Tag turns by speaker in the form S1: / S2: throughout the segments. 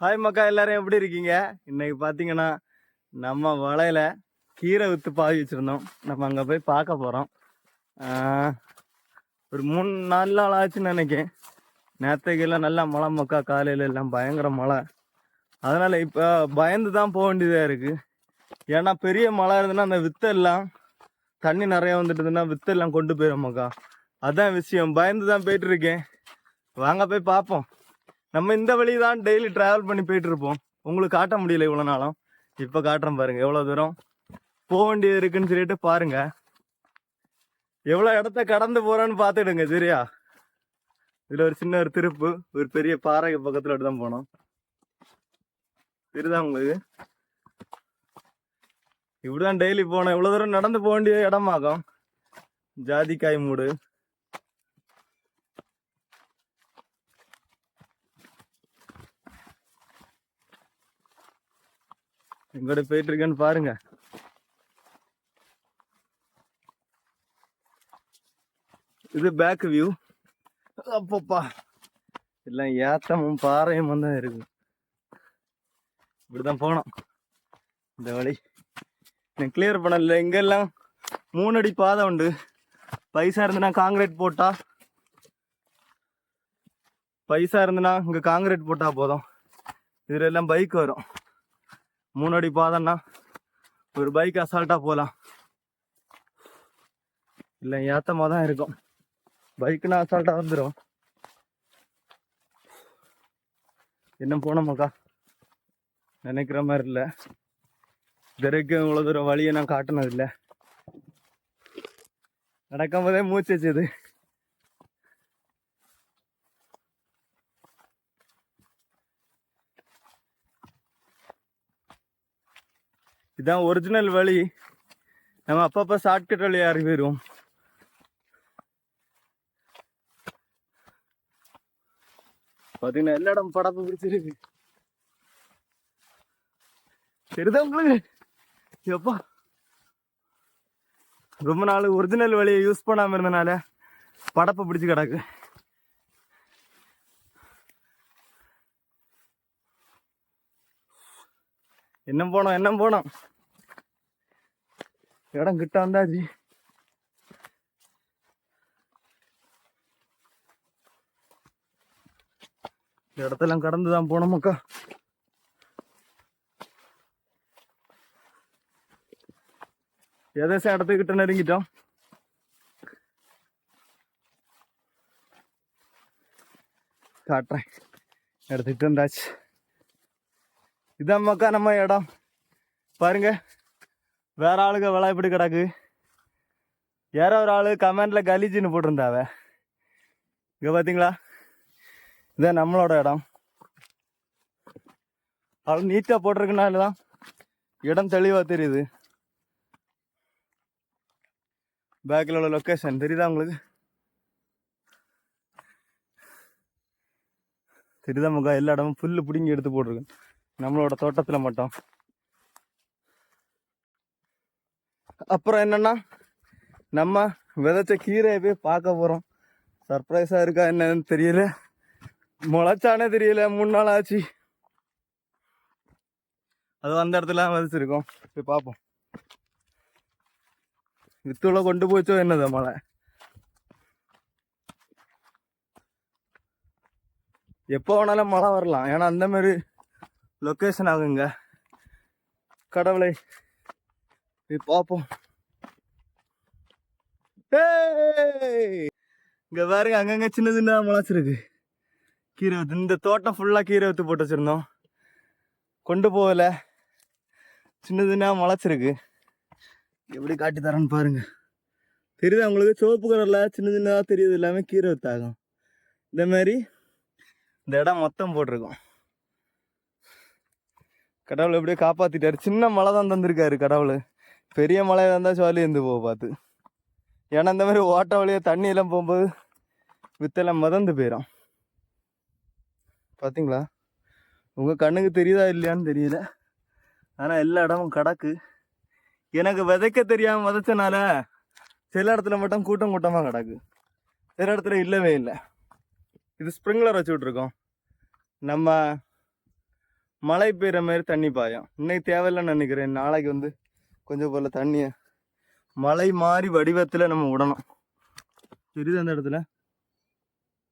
S1: Hi மக்கா எல்லாரும் எப்படி இருக்கீங்க? இன்னைக்கு பார்த்தீங்கன்னா நம்ம வலையில கீரை வித்து பாவி வச்சிருந்தோம். நம்ம அங்கே போய் பார்க்க போகிறோம் ஒரு மூணு நாலு நாள் ஆச்சுன்னு நினைக்கேன் நேற்றுக்கெல்லாம் நல்லா மழை மக்கா காலையில எல்லாம் பயங்கர மழை. அதனால இப்போ பயந்து தான் போக வேண்டியதாக இருக்கு. ஏன்னா பெரிய மழை இருந்ததுன்னா அந்த வித்தெல்லாம் தண்ணி நிறைய வந்துட்டுதுன்னா வித்தெல்லாம் கொண்டு போயிடும் மக்கா. அதான் விஷயம். பயந்து தான் போயிட்டு இருக்கேன். வாங்க போய் பார்ப்போம். நம்ம இந்த வழி தான் டெய்லி ட்ராவல் பண்ணி போயிட்டு இருப்போம் உங்களுக்கு காட்ட முடியல இவ்வளோ நாளும். இப்போ காட்டுறேன் பாருங்க எவ்வளோ தூரம்? போக வேண்டியது இருக்குன்னு சொல்லிட்டு பாருங்க. எவ்வளோ இடத்த கடந்து போறோன்னு பார்த்துடுங்க சரியா? இதில் ஒரு சின்ன ஒரு திருப்பு ஒரு பெரிய பாறை பக்கத்தில் தான் போனோம். தெரியுதா உங்களுக்கு? இப்படிதான் டெய்லி போனோம். இவ்வளோ தூரம் நடந்து போக வேண்டிய இடமாகும்? ஜாதிக்காய் மூடு. எங்கோட போயிட்டு இருக்கேன்னு பாருங்க. இது பேக் வியூ அப்பப்பா. எல்லாம் ஏத்தமும் பாறையும் தான் இருக்கு. இப்படிதான் போனோம். இந்த வழி. நான் கிளியர் பண்ணல. எங்கெல்லாம் மூணு அடி பாதை உண்டு. பைசா இருந்துன்னா காங்கிரீட் போட்டா பைசா இருந்துன்னா இங்க காங்கிரீட் போட்டா போதும். இதுல எல்லாம் பைக் வரும். மூணு அடி ஒரு பைக் அசால்ட்டாக போகலாம் இல்லை ஏத்தமாக தான் இருக்கும். பைக்குனா அசால்ட்டாக வந்துடும் இன்னும் போனோமாக்கா நினைக்கிற மாதிரி இல்லை. இதுவரைக்கும் இவ்வளோ தூரம் வழியை நான் காட்டினதில்லை நடக்கும் போதே மூச்சு வச்சது. இதான் ஒரிஜினல் வழி. நம்ம அப்பப்போ ஷார்ட்கட் வழி ஏறி போயிடுவோம். பார்த்தீங்கன்னா எல்லா இடம் படப்பு பிடிச்சிருக்கு. சரிதான் உங்களுக்கு? எப்பா? ரொம்ப நாள் ஒரிஜினல் வழியை யூஸ் பண்ணாம இருந்தனால படப்பு பிடிச்சு கிடக்கு. என்ன போனோம் என்ன போனோம் இடம் கிட்ட வந்தாச்சு இந்த இடத்தெல்லாம் கடந்து தான் போனோம் மக்கா ஏதாச்சும் இடத்துக்கிட்ட நெருங்கிட்டோம் காட்டுறேன் இடத்துக்கிட்ட வந்தாச்சு இதான் நம்ம இடம். பாருங்க. வேற ஆளுங்க விளை இப்படி கிடக்கு? யாரோ ஒரு ஆளு கமெண்ட்ல கலீஜின்னு போட்டிருந்தாவ. இங்க பாத்தீங்களா? இதான் நம்மளோட இடம். அவ்வளோ நீட்டாக போட்டிருக்கனால தான் இடம் தெளிவாக தெரியுது. பேக்கில் உள்ள லொக்கேஷன் தெரியுதா உங்களுக்கு? தெரியுதா மக்கா எல்லா இடமும் புல்லு பிடிங்கி எடுத்து போட்டிருக்கு. நம்மளோட தோட்டத்தில் மட்டும். அப்புறம் என்னன்னா நம்ம விதைச்ச கீரையை போய் பார்க்க போகிறோம் சர்ப்ரைஸாக இருக்கா என்னன்னு தெரியல. முளைச்சானே தெரியல. மூணு நாள் ஆச்சு. அது அந்த இடத்துல விதைச்சிருக்கோம். போய் பார்ப்போம். வித்துள்ள கொண்டு போச்சோ என்னது மழை? எப்போ வேணாலும் மழை வரலாம். ஏன்னா அந்த மாதிரி லொக்கேஷன் ஆகுங்க. கடவுளை போய் பார்ப்போம். இங்கே இங்க பாருங்க அங்கங்க சின்ன சின்ன முளைச்சிருக்கு கீரை வத்து இந்த தோட்டம் ஃபுல்லாக கீரை வத்து போட்டு வச்சிருந்தோம். கொண்டு போகல. சின்ன சின்ன முளைச்சிருக்கு எப்படி காட்டி தரேன்னு பாருங்க. தெரியுது உங்களுக்கு? சிவப்பு கலர்ல சின்ன சின்னதாக தெரியுது எல்லாமே கீரை ஆகும் இந்த மாதிரி இந்த இடம் மொத்தம் போட்டிருக்கோம். கடவுள் எப்படியோ காப்பாற்றிட்டாரு சின்ன மழை தான் தந்திருக்காரு கடவுள். பெரிய மழையாக இருந்தால் சொல்லி இருந்து போக பார்த்து. ஏன்னா இந்த மாதிரி ஓட்ட வழியாக தண்ணியெல்லாம் போகும்போது வித்தெல்லாம் மிதந்து போயிடும் பார்த்தீங்களா உங்கள் கண்ணுக்கு தெரியுதா இல்லையான்னு தெரியல. ஆனால் எல்லா இடமும் கிடக்கு. எனக்கு விதைக்க தெரியாமல் விதைச்சனால சில இடத்துல மட்டும் கூட்டம் கூட்டமாக கிடக்கு. சில இடத்துல இல்லவே இல்லை. இது ஸ்ப்ரிங்க்லர் வச்சு விட்ருக்கோம் நம்ம மழை பெய்கிற மாதிரி தண்ணி பாயும். இன்னைக்கு தேவையில்லைன்னு நினைக்கிறேன். நாளைக்கு வந்து கொஞ்சம் போல தண்ணியை மழை மாறி வடிவத்தில் நம்ம விடணும். தெரியுது அந்த இடத்துல?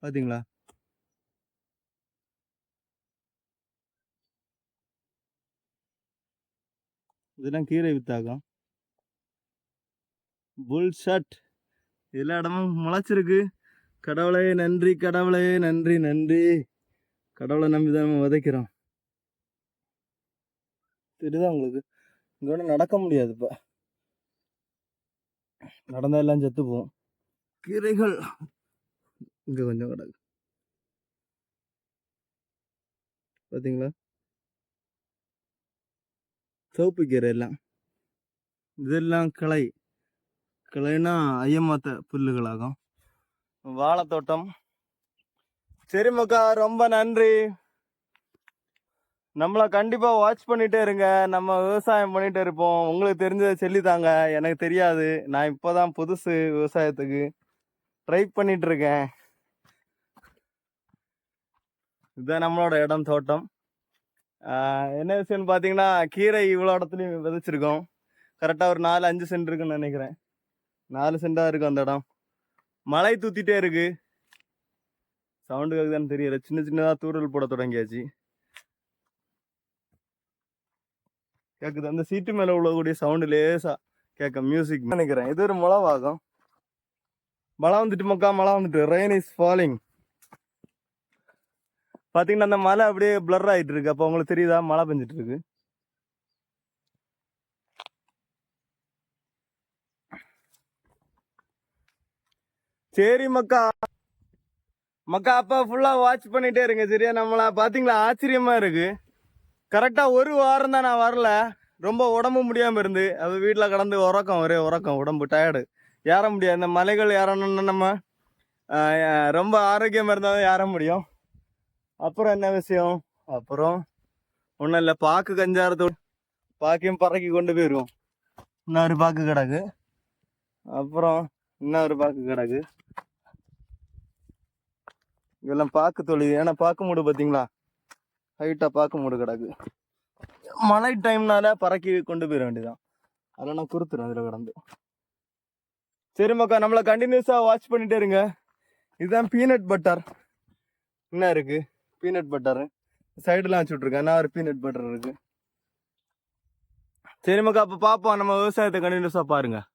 S1: பார்த்தீங்களா இதெல்லாம் கீரை வித்தாக்கம் புல் ஷர்ட் எல்லா இடமும் முளைச்சிருக்கு. கடவுளே நன்றி கடவுளே நன்றி நன்றி. கடவுளை நம்பி தான் நம்ம விதைக்கிறோம். தெரியுதா உங்களுக்கு? இங்கே வேணால் நடக்க முடியாது இப்போ. நடந்தால் எல்லாம் செத்து போகும் கீரைகள். இங்கே கொஞ்சம் கிடக்கு. பார்த்தீங்களா சிவப்பு கீரை எல்லாம். இதெல்லாம் கிளை. கிளைனா ஐயமாத்த புல்லுகளாகும். வாழைத்தோட்டம். சரி மக்கா ரொம்ப நன்றி. நம்மளை கண்டிப்பாக வாட்ச் பண்ணிகிட்டே இருங்க. நம்ம விவசாயம் பண்ணிகிட்டே இருப்போம். உங்களுக்கு தெரிஞ்சதை சொல்லித்தாங்க. எனக்கு தெரியாது. நான் இப்போ தான் புதுசு விவசாயத்துக்கு ட்ரை பண்ணிகிட்ருக்கேன் இருக்கேன். இதுதான் நம்மளோட இடம் தோட்டம். என்ன விஷயம்னு பார்த்தீங்கன்னா கீரை இவ்வளோ இடத்துலையும் விதைச்சிருக்கோம். கரெக்டாக ஒரு நாலு அஞ்சு சென்ட் இருக்குன்னு நினைக்கிறேன். நாலு சென்டாக இருக்கும் அந்த இடம். மழை தூத்திட்டே இருக்குது சவுண்டு கேக்குதான்னு தெரியல சின்ன சின்னதாக தூரல் போட தொடங்கியாச்சு. கேக்குது. அந்த சீட்டு மேலே உள்ளக்கூடிய சவுண்டு லேசா கேட்க மியூசிக் நினைக்கிறேன். இது ஒரு முளவாகும். மழை வந்துட்டு மக்கா மழை வந்துட்டு. ரெயின் இஸ் ஃபாலிங் பாத்தீங்கன்னா அந்த மலை அப்படியே பிளர் ஆயிட்டு இருக்கு. அப்போ உங்களுக்கு தெரியுதா? மழை பெஞ்சிட்டு இருக்கு. சரி மக்கா. மக்கா அப்பா ஃபுல்லா வாட்ச் பண்ணிட்டே இருங்க சரியா? நம்மளா பாத்தீங்களா? ஆச்சரியமா இருக்கு. கரெக்டாக ஒரு வாரம் தான் நான் வரல. ரொம்ப உடம்பு முடியாமல் இருந்து. அது வீட்டில் கடந்து உறக்கம் ஒரே உறக்கம். உடம்பு டயர்டு ஏற முடியாது. இந்த மலைகள் ஏறணும்னு நம்ம ரொம்ப ஆரோக்கியமாக இருந்தால் தான் ஏற முடியும். அப்புறம் என்ன விஷயம்? அப்புறம் ஒன்றும் இல்லை. பாக்கு கஞ்சாரத்தோடு பாக்கையும் பறக்கி கொண்டு போயிடுவோம் இன்னொரு பாக்கு கிடக்கு. அப்புறம் இன்னொரு பாக்கு கிடக்கு. இதெல்லாம் பாக்கு தொழில். ஏன்னா பாக்கு மூடு பார்த்தீங்களா? ஹைட்டாக பார்க்க முடியும் கிடக்கு. மழை டைம்னால பறக்கி கொண்டு போயிட வேண்டியதான் அதெல்லாம் நான் குறுத்துறேன் அதில் கிடந்து. சரி மக்கா நம்மளை கண்டினியூஸாக வாட்ச் பண்ணிட்டே இருங்க. இதுதான் பீனட் பட்டர் என்ன இருக்குது பீனட் பட்டரு சைடுலாம் வச்சுட்ருக்கேன் என்ன ஒரு பீனட் பட்டர் இருக்குது சரி மக்கா அப்போ பார்ப்போம் நம்ம விவசாயத்தை கண்டினியூஸாக பாருங்கள்